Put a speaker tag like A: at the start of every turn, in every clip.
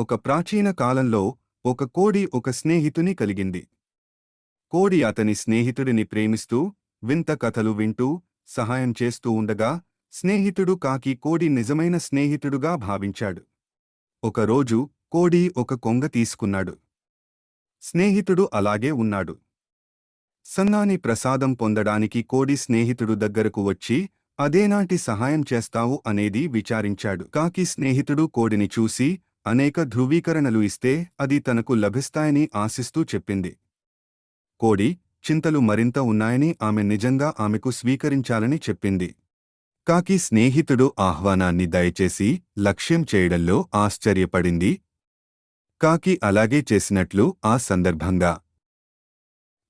A: ఒక ప్రాచీన కాలంలో ఒక కోడి ఒక స్నేహితుని కలిగింది. కోడి అతని స్నేహితుడిని ప్రేమిస్తూ వింత కథలు వింటూ సహాయం చేస్తూ ఉండగా స్నేహితుడు కాకి కోడి నిజమైన స్నేహితుడుగా భావించాడు. ఒకరోజు కోడి ఒక కొంగ తీసుకున్నాడు. స్నేహితుడు అలాగే ఉన్నాడు. సన్నాని ప్రసాదం పొందడానికి కోడి స్నేహితుడు దగ్గరకు వచ్చి అదేనాటి సహాయం చేస్తావు? అనేది విచారించాడు. కాకి స్నేహితుడు కోడిని చూసి అనేక ధృవీకరణలు ఇస్తే అది తనకు లభిస్తాయని ఆశిస్తూ చెప్పింది. కోడి చింతలు మరింత ఉన్నాయని ఆమె నిజంగా ఆమెకు స్వీకరించాలని చెప్పింది. కాకి స్నేహితుడు ఆహ్వానాన్ని దయచేసి లక్ష్యం చేయడంలో ఆశ్చర్యపడింది. కాకి అలాగే చేసినట్లు ఆ సందర్భంగా.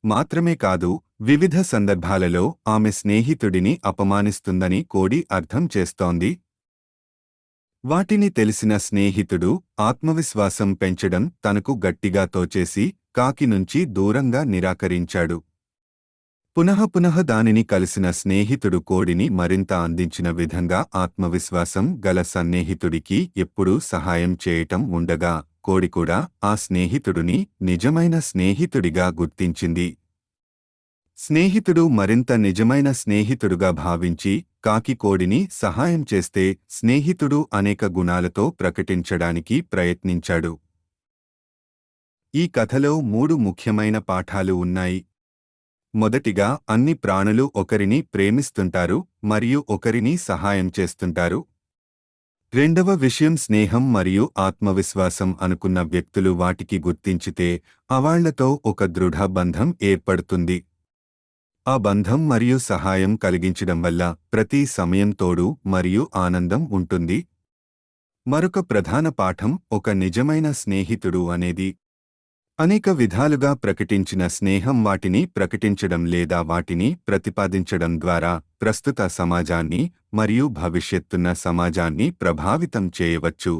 A: మాత్రమే కాదు వివిధ సందర్భాలలో ఆమె స్నేహితుడిని అపమానిస్తుందని కోడి అర్థం చేస్తోంది. వాటిని తెలిసిన స్నేహితుడు ఆత్మవిశ్వాసం పెంచడం తనకు గట్టిగా తోచేసి కాకి నుంచి దూరంగా నిరాకరించాడు. పునః పునః దానిని కలిసిన స్నేహితుడు కోడిని మరింత అందించిన విధంగా ఆత్మవిశ్వాసం గల సన్నిహితుడికి ఎప్పుడూ సహాయం చేయటం ఉండగా కోడి కూడా ఆ స్నేహితుడిని నిజమైన స్నేహితుడిగా గుర్తించింది. స్నేహితుడు మరింత నిజమైన స్నేహితుడుగా భావించి కాకి కోడిని సహాయం చేస్తే స్నేహితుడు అనేక గుణాలతో ప్రకటించడానికి ప్రయత్నించాడు. ఈ కథలో మూడు ముఖ్యమైన పాఠాలు ఉన్నాయి. మొదటిగా అన్ని ప్రాణులు ఒకరిని ప్రేమిస్తుంటారు మరియు ఒకరిని సహాయం చేస్తుంటారు. రెండవ విషయం స్నేహం మరియు ఆత్మవిశ్వాసం అనుకున్న వ్యక్తులు వాటికి గుర్తించితే అవాళ్ళతో ఒక దృఢ బంధం ఏర్పడుతుంది. ఆ బంధం మరియు సహాయం కలిగించడం వల్ల ప్రతి సమయం తోడు మరియు ఆనందం ఉంటుంది. మరొక ప్రధాన పాఠం ఒక నిజమైన స్నేహితుడు అనేది. అనేక విధాలుగా ప్రకటించిన స్నేహం వాటిని ప్రకటించడం లేదా వాటిని ప్రతిపాదించడం ద్వారా ప్రస్తుత సమాజాన్ని మరియు భవిష్యత్తున్న సమాజాన్ని ప్రభావితం చేయవచ్చు.